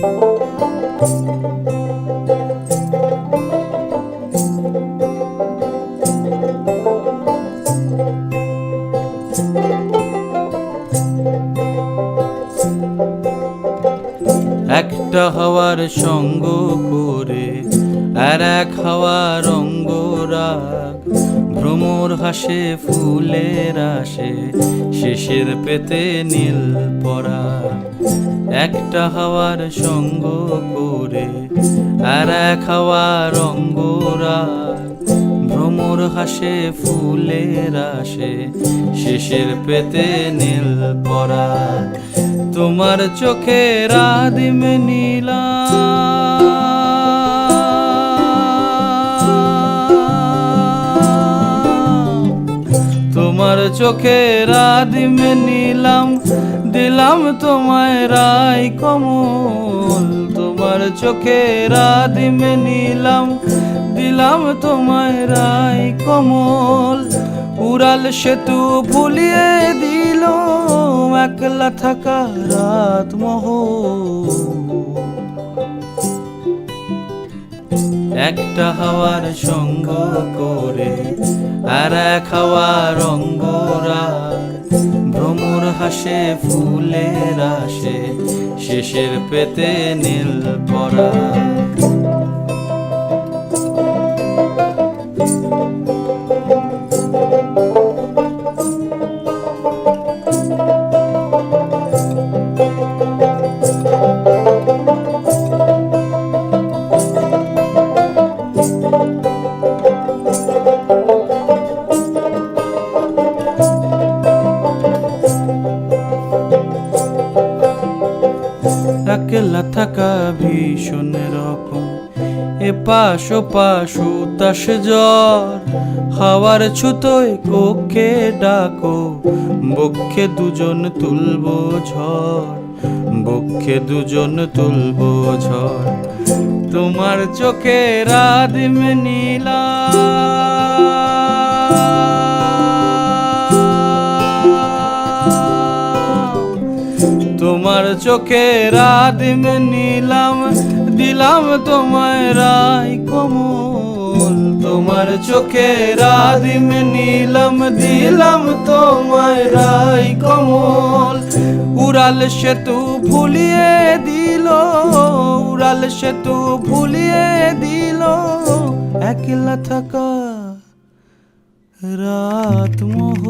একটা হাওয়ার সঙ্গ করে আর এক হাওয়ার অঙ্গরাগ ভ্রমর হাসে, ফুলের আসে, শেষের পেতে নীল পরা একটা হাওয়ার সঙ্গ করে আর এক হাওয়ার অঙ্গরা। ভ্রমর হাসে, ফুলের আসে, শেষের পেতে নীল পরা তোমার চোখে রাদিম নীলা তোমার চোখে রাদিম নিলাম, দিলাম তোমায় রাই কমল। তোমার চোখে রাদিম নিলাম, দিলাম তোমায় রাই কমল। উড়াল সেতু ভুলিয়ে দিল একলা থাকা রাত মোহ একটা হাওয়ার সঙ্গ করে আর খাওয়া রঙ্গরা ভ্রমর হাসে ফুলের আসে শেষের পেতে নীল পরা থাকা ভীষণ রকম। এ পাশ পাশ উতাস জ্বর, হাওয়ার ছুতোয় কক্ষে ডাকো বক্ষে দুজন তুলবো ঝড় বক্ষে দুজন তুলবো ঝড়। তোমার চোখে রাদিম নীলা। তোমার চোখে রাদিম নিলাম, দিলাম তোমায় রাই কমল। তোমার চোখে রাদিম নিলাম, দিলাম তোমায় রাই কমল। উড়াল সেতু ভুলিয়ে দিল, উড়াল সেতু ভুলিয়ে দিল। একলা থাকা রাত মোহ